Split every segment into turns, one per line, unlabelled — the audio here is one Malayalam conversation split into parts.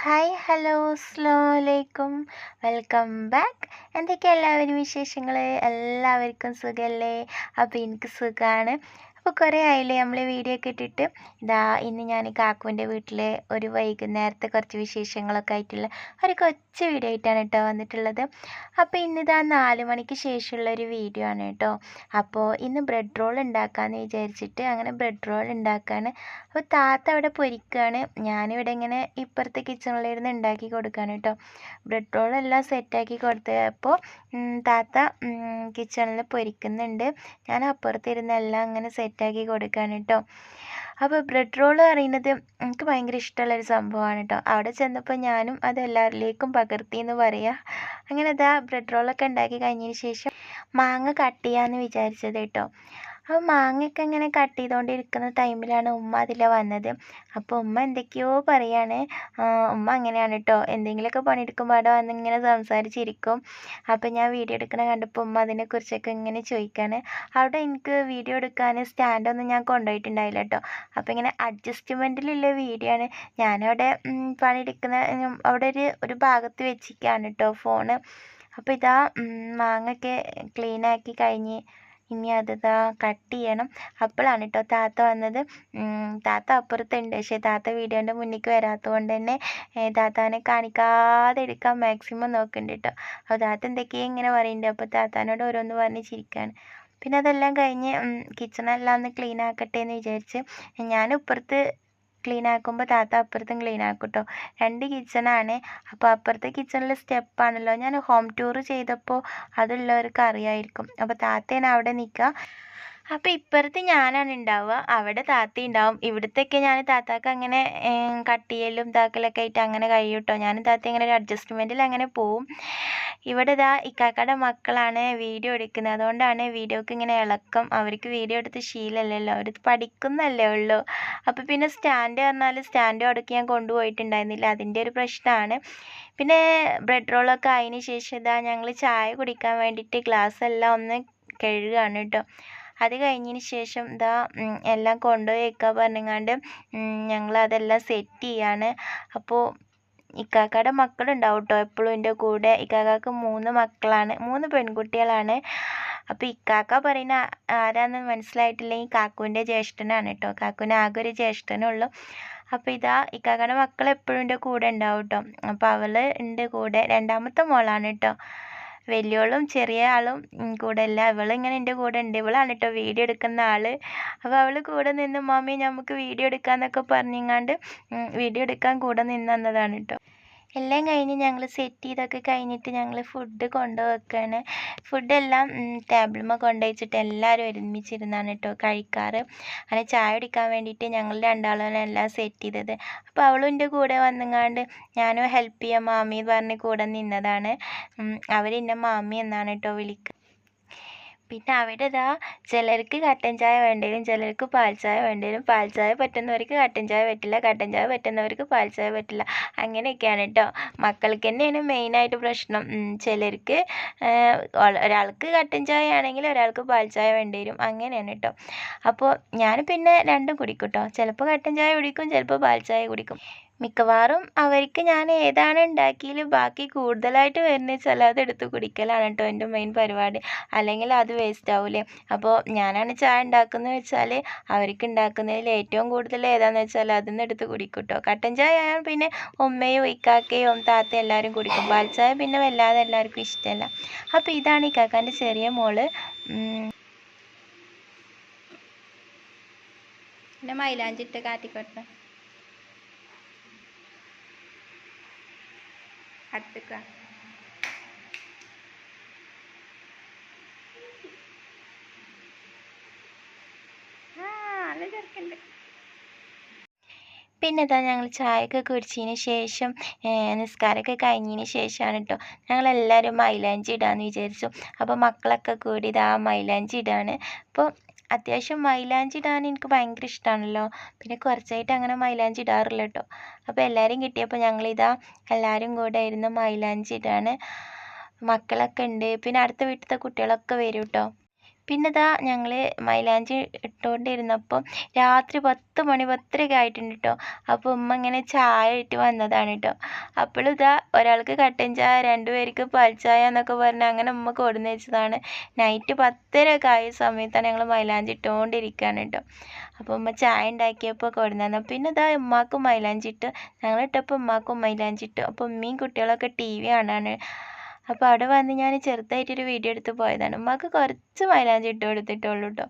ഹായ് ഹലോ അസ്ലാമലൈക്കും വെൽക്കം ബാക്ക് എന്തൊക്കെയാണ് എല്ലാവരും വിശേഷങ്ങൾ എല്ലാവർക്കും സുഖമല്ലേ അപ്പോൾ എനിക്ക് സുഖമാണ് അപ്പോൾ കുറേ ആയില്ലേ നമ്മൾ വീഡിയോ ഒക്കെ ഇട്ടിട്ട്? ഇതാ ഇന്ന് ഞാൻ കാക്കുവിന്റെ വീട്ടിൽ ഒരു വൈകുന്നേരത്തെ കുറച്ച് വിശേഷങ്ങളൊക്കെ ആയിട്ടുള്ള ഒരു കൊച്ചു വീഡിയോ ആയിട്ടാണ് കേട്ടോ വന്നിട്ടുള്ളത്. അപ്പോൾ ഇന്നിതാ നാല് മണിക്ക് ശേഷമുള്ള ഒരു വീഡിയോ ആണ് കേട്ടോ അപ്പോൾ ഇന്ന് ബ്രെഡ് റോൾ ഉണ്ടാക്കാമെന്ന് വിചാരിച്ചിട്ട് അങ്ങനെ ബ്രെഡ് റോൾ ഉണ്ടാക്കുകയാണ് അപ്പോൾ താത്ത അവിടെ പൊരിക്കുകയാണ് ഞാനിവിടെ ഇങ്ങനെ ഇപ്പുറത്തെ കിച്ചണിലിരുന്ന് ഉണ്ടാക്കി കൊടുക്കുകയാണ് കേട്ടോ ബ്രെഡ് റോൾ എല്ലാം സെറ്റാക്കി കൊടുത്തപ്പോൾ താത്ത കിച്ചണിൽ പൊരിക്കുന്നുണ്ട്. ഞാൻ അപ്പുറത്തിരുന്ന് എല്ലാം അങ്ങനെ സെറ്റാക്കി കൊടുക്കുകയാണ് കേട്ടോ അപ്പോൾ ബ്രെഡ് റോൾ പറയുന്നത് എനിക്ക് ഭയങ്കര ഇഷ്ടമുള്ളൊരു സംഭവമാണ് കേട്ടോ അവിടെ ചെന്നപ്പോൾ ഞാനും അത് എല്ലാവരിലേക്കും പകർത്തി എന്ന് പറയുക അങ്ങനെ അതാ ബ്രെഡ് റോളൊക്കെ ഉണ്ടാക്കി കഴിഞ്ഞതിന് ശേഷം മാങ്ങ കട്ട് ചെയ്യാമെന്ന് വിചാരിച്ചത് കേട്ടോ. അപ്പോൾ മാങ്ങയൊക്കെ ഇങ്ങനെ കട്ട് ചെയ്തുകൊണ്ടിരിക്കുന്ന ടൈമിലാണ് ഉമ്മ അതിലെ വന്നത്. അപ്പോൾ ഉമ്മ എന്തൊക്കെയോ പറയാണ്. ഉമ്മ അങ്ങനെയാണ് കേട്ടോ. എന്തെങ്കിലുമൊക്കെ പണിയെടുക്കുമ്പോൾ അവിടെ വന്ന് ഇങ്ങനെ സംസാരിച്ചിരിക്കും. അപ്പോൾ ഞാൻ വീഡിയോ എടുക്കണ കണ്ടപ്പോൾ ഉമ്മ അതിനെക്കുറിച്ചൊക്കെ ഇങ്ങനെ ചോദിക്കുകയാണ് അവിടെ എനിക്ക് വീഡിയോ എടുക്കാൻ സ്റ്റാൻഡൊന്നും ഞാൻ കൊണ്ടുപോയിട്ടുണ്ടായില്ല കേട്ടോ. അപ്പോൾ ഇങ്ങനെ അഡ്ജസ്റ്റ്മെന്റിലുള്ള വീഡിയോ ആണ്. ഞാനവിടെ പണിയെടുക്കുന്ന അവിടെ ഒരു ഒരു ഭാഗത്ത് വെച്ചിരിക്കുകയാണ് കേട്ടോ ഫോണ്. അപ്പോൾ ഇതാ മാങ്ങയൊക്കെ ക്ലീനാക്കി കഴിഞ്ഞ് ഇനി അത് ദാ കട്ട് ചെയ്യണം. അപ്പോഴാണ് കേട്ടോ താത്ത വന്നത്. താത്ത അപ്പുറത്തുണ്ട്. പക്ഷേ താത്ത വീഡിയോന്റെ മുന്നിലേക്ക് വരാത്തത് കൊണ്ട് തന്നെ താത്താനെ കാണിക്കാതെ എടുക്കാൻ മാക്സിമം നോക്കുന്നുണ്ട് കേട്ടോ അപ്പോൾ താത്ത എന്തൊക്കെയോ ഇങ്ങനെ പറയുന്നുണ്ട് അപ്പോൾ താത്താനോട് ഓരോന്ന് പറഞ്ഞ് ചിരിക്കുകയാണ് പിന്നെ അതെല്ലാം കഴിഞ്ഞ് കിച്ചണെല്ലാം ഒന്ന് ക്ലീൻ ആക്കട്ടെ എന്ന് വിചാരിച്ച് ഞാൻ ഇപ്പുറത്ത് ക്ലീൻ ആക്കുമ്പോൾ താത്ത അപ്പുറത്തും ക്ലീൻ ആക്കും കേട്ടോ രണ്ട് കിച്ചണാണ് അപ്പോൾ അപ്പുറത്തെ കിച്ചണിൽ സ്റ്റെപ്പാണല്ലോ ഞാൻ ഹോം ടൂർ ചെയ്തപ്പോൾ അതുള്ളവർക്ക് അറിയായിരിക്കും. അപ്പോൾ താത്തയാണ് അവിടെ നിൽക്കുക അപ്പോൾ ഇപ്പുറത്ത് ഞാനാണ് ഉണ്ടാവുക അവിടെ താത്ത ഉണ്ടാവും ഇവിടുത്തെയൊക്കെ ഞാൻ താത്താക്ക് അങ്ങനെ കട്ടിയലും ഇതാക്കലൊക്കെ ആയിട്ട് അങ്ങനെ കഴിയും കേട്ടോ ഞാനും താത്ത ഇങ്ങനെ ഒരു അഡ്ജസ്റ്റ്മെന്റിൽ അങ്ങനെ പോവും. ഇവിടെ ഇതാ ഇക്കാക്കയുടെ മക്കളാണ് വീഡിയോ എടുക്കുന്നത്. അതുകൊണ്ടാണ് വീഡിയോക്ക് ഇങ്ങനെ ഇളക്കം. അവർക്ക് വീഡിയോ എടുത്ത് ശീലമല്ലല്ലോ അവർ പഠിക്കുന്നല്ലേ ഉള്ളൂ. അപ്പോൾ പിന്നെ സ്റ്റാൻഡ് പറഞ്ഞാൽ സ്റ്റാൻഡ് അവിടേക്ക് ഞാൻ കൊണ്ടുപോയിട്ടുണ്ടായിരുന്നില്ല. അതിന്റെ ഒരു പ്രശ്നമാണ്. പിന്നെ ബ്രെഡ് റോളൊക്കെ ആയതിന് ശേഷം ഇതാ ഞങ്ങൾ ചായ കുടിക്കാൻ വേണ്ടിയിട്ട് ഗ്ലാസ് എല്ലാം ഒന്ന് കഴുകുകയാണ് കേട്ടോ. അത് കഴിഞ്ഞതിന് ശേഷം ഇതാ എല്ലാം കൊണ്ടുപോയി വെക്കാൻ പറഞ്ഞങ്ങാണ്ട് ഞങ്ങൾ അതെല്ലാം സെറ്റ് ചെയ്യാണ്. അപ്പോൾ ഇക്കാക്കയുടെ മക്കളുണ്ടാവും കേട്ടോ എപ്പോഴും എന്റെ കൂടെ. ഇക്കാക്കക്ക് മൂന്ന് മക്കളാണ് മൂന്ന് പെൺകുട്ടികളാണ്. അപ്പോൾ ഇക്കാക്ക പറയുന്ന ആരാന്ന് മനസ്സിലായിട്ടില്ലെങ്കിൽ കാക്കുവിന്റെ ജ്യേഷ്ഠനാണ് കേട്ടോ. കാക്കുവിന് ആകെ ഒരു ജ്യേഷ്ഠനുള്ളൂ അപ്പോൾ ഇതാ ഇക്കാക്കയുടെ മക്കൾ എപ്പോഴും എന്റെ കൂടെ ഉണ്ടാവും കേട്ടോ അപ്പോൾ അവൾ ഉണ്ട് കൂടെ രണ്ടാമത്തെ മോളാണ് കേട്ടോ. വലിയോളും ചെറിയ ആളും കൂടെ അല്ല ഇവളിങ്ങനെ എന്റെ കൂടെ ഉണ്ട്. ഇവളാണ് കേട്ടോ വീഡിയോ എടുക്കുന്ന ആൾ അപ്പോൾ അവൾ കൂടെ നിന്ന് മമ്മി നമുക്ക് വീഡിയോ എടുക്കാമെന്നൊക്കെ പറഞ്ഞിങ്ങാണ്ട് വീഡിയോ എടുക്കാൻ കൂടെ നിന്ന് തന്നതാണ് കേട്ടോ എല്ലാം കഴിഞ്ഞ് ഞങ്ങൾ സെറ്റ് ചെയ്തൊക്കെ കഴിഞ്ഞിട്ട് ഞങ്ങൾ ഫുഡ് കൊണ്ടുവെക്കാണ്. ഫുഡെല്ലാം ടേബിളുമ്മ കൊണ്ടുവച്ചിട്ട് എല്ലാവരും ഒരുമിച്ചിരുന്നാണ് കേട്ടോ കഴിക്കാറ്. അങ്ങനെ ചായ കുടിക്കാൻ വേണ്ടിയിട്ട് ഞങ്ങൾ രണ്ടാളും എല്ലാം സെറ്റ് ചെയ്തത്. അപ്പോൾ അവളും എന്റെ കൂടെ വന്നുങ്ങാണ്ട് ഞാനും ഹെൽപ്പ് ചെയ്യാം മാമി എന്ന് പറഞ്ഞ് കൂടെ നിന്നതാണ്. അവരെന്നെ മാമി എന്നാണ് കേട്ടോ വിളിക്കുക പിന്നെ അവിടെ ഇതാ ചിലർക്ക് കട്ടൻ ചായ വേണ്ടേലും ചിലർക്ക് പാൽ ചായ വേണ്ടി വരും പാൽ ചായ പറ്റുന്നവർക്ക് കട്ടൻ ചായ പറ്റില്ല കട്ടൻ ചായ പറ്റുന്നവർക്ക് പാൽ ചായ പറ്റില്ല. അങ്ങനെയൊക്കെയാണ് കേട്ടോ മക്കൾക്ക് തന്നെയാണ് മെയിനായിട്ട് പ്രശ്നം. ചിലർക്ക് ഒരാൾക്ക് കട്ടൻ ചായ ആണെങ്കിൽ ഒരാൾക്ക് പാൽ ചായ വേണ്ടി വരും അങ്ങനെയാണ് കേട്ടോ അപ്പോൾ ഞാൻ പിന്നെ രണ്ടും കുടിക്കും കേട്ടോ ചിലപ്പോൾ കട്ടൻ ചായ കുടിക്കും ചിലപ്പോൾ പാൽ ചായ കുടിക്കും. മിക്കവാറും അവർക്ക് ഞാൻ ഏതാണ് ഉണ്ടാക്കിയതിൽ ബാക്കി കൂടുതലായിട്ട് വരുന്നത് വെച്ചാൽ അതെടുത്ത് കുടിക്കലാണ് കേട്ടോ എന്റെ മെയിൻ പരിപാടി. അല്ലെങ്കിൽ അത് വേസ്റ്റ് ആവില്ലേ അപ്പോൾ ഞാനാണ് ചായ ഉണ്ടാക്കുന്നത് വെച്ചാൽ അവർക്ക് ഉണ്ടാക്കുന്നതിൽ ഏറ്റവും കൂടുതൽ ഏതാണെന്ന് വെച്ചാൽ അതിൽ നിന്ന് എടുത്ത് കുടിക്കും കേട്ടോ. കട്ടൻ ചായ ആയാൽ പിന്നെ ഉമ്മയും ഇക്കാക്കയും താത്തയും എല്ലാവരും കുടിക്കും. പാൽ ചായ പിന്നെ വല്ലാതെ എല്ലാവർക്കും ഇഷ്ടമല്ല. അപ്പോൾ ഇതാണ് ഇക്കാക്കാന്റെ ചെറിയ മോൾ. പിന്നെ മൈലാഞ്ചിട്ട് കാട്ടിക്കൊട്ടെ അടുത്തേക്ക്. പിന്നെ ഇതാ ഞങ്ങൾ ചായയൊക്കെ കുടിച്ചതിന് ശേഷം നിസ്കാരമൊക്കെ കഴിഞ്ഞതിന് ശേഷമാണ് കേട്ടോ ഞങ്ങളെല്ലാവരും മൈലാഞ്ചി ഇടാമെന്ന് വിചാരിച്ചു. അപ്പോൾ മക്കളൊക്കെ കൂടി ഇതാ മൈലാഞ്ചി ഇടാണ്. അപ്പോൾ അത്യാവശ്യം മൈലാഞ്ചി ഇടാൻ എനിക്ക് ഭയങ്കര ഇഷ്ടമാണല്ലോ പിന്നെ കുറച്ചായിട്ട് അങ്ങനെ മൈലാഞ്ചി ഇടാറില്ല കേട്ടോ അപ്പോൾ എല്ലാവരും കിട്ടിയപ്പോൾ ഞങ്ങളിതാ എല്ലാവരും കൂടെ ഇരുന്ന് മൈലാഞ്ചി ഇടാണ് മക്കളൊക്കെ ഉണ്ട്. പിന്നെ അടുത്ത വീട്ടിലത്തെ കുട്ടികളൊക്കെ വരും കേട്ടോ പിന്നെ ഇതാ ഞങ്ങൾ മൈലാഞ്ചി ഇട്ടുകൊണ്ടിരുന്നപ്പം രാത്രി പത്ത് മണി പത്തരയൊക്കെ ആയിട്ടുണ്ട് കേട്ടോ അപ്പോൾ ഉമ്മ ഇങ്ങനെ ചായ ഇട്ട് വന്നതാണ് കേട്ടോ അപ്പോഴും ഇതാ ഒരാൾക്ക് കട്ടൻ ചായ രണ്ട് പേർക്ക് പാൽ ചായ എന്നൊക്കെ പറഞ്ഞ് അങ്ങനെ ഉമ്മ കൊടുന്ന് വെച്ചതാണ്. നൈറ്റ് പത്തരയൊക്കെ ആയ സമയത്താണ് ഞങ്ങൾ മൈലാഞ്ചി ഇട്ടുകൊണ്ടിരിക്കുകയാണ് കേട്ടോ അപ്പോൾ ഉമ്മ ചായ ഉണ്ടാക്കിയപ്പോൾ കൊടുന്നു പിന്നെ ഇതാ ഉമ്മാക്കും മൈലാഞ്ചി ഇട്ട്. ഞങ്ങൾ ഇട്ടപ്പോൾ ഉമ്മാക്കും മൈലാഞ്ചി ഇട്ടു. അപ്പോൾ ഉമ്മയും കുട്ടികളൊക്കെ ടി വി കാണാണ്. അപ്പോൾ അവിടെ വന്ന് ഞാൻ ചെറുതായിട്ടൊരു വീഡിയോ എടുത്ത് പോയതാണ്. ഉമ്മാക്ക് കുറച്ച് മൈലാഞ്ചി ഇട്ട് കൊടുത്തിട്ടുള്ളൂ കേട്ടോ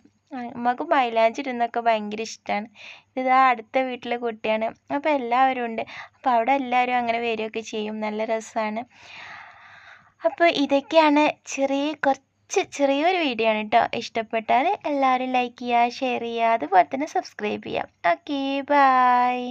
ഉമ്മാക്ക് മൈലാഞ്ചി ഇടുന്നൊക്കെ ഭയങ്കര ഇഷ്ടമാണ് ഇതാ അടുത്ത വീട്ടിലെ കുട്ടിയാണ്. അപ്പോൾ എല്ലാവരും ഉണ്ട്. അപ്പോൾ അവിടെ എല്ലാവരും അങ്ങനെ വരികയൊക്കെ ചെയ്യും. നല്ല രസമാണ് അപ്പോൾ ഇതൊക്കെയാണ് ചെറിയ കുറച്ച് ചെറിയൊരു വീഡിയോ ആണ് കേട്ടോ ഇഷ്ടപ്പെട്ടാൽ എല്ലാവരും ലൈക്ക് ചെയ്യുക ഷെയർ ചെയ്യുക അതുപോലെ തന്നെ സബ്സ്ക്രൈബ് ചെയ്യുക. Okay bye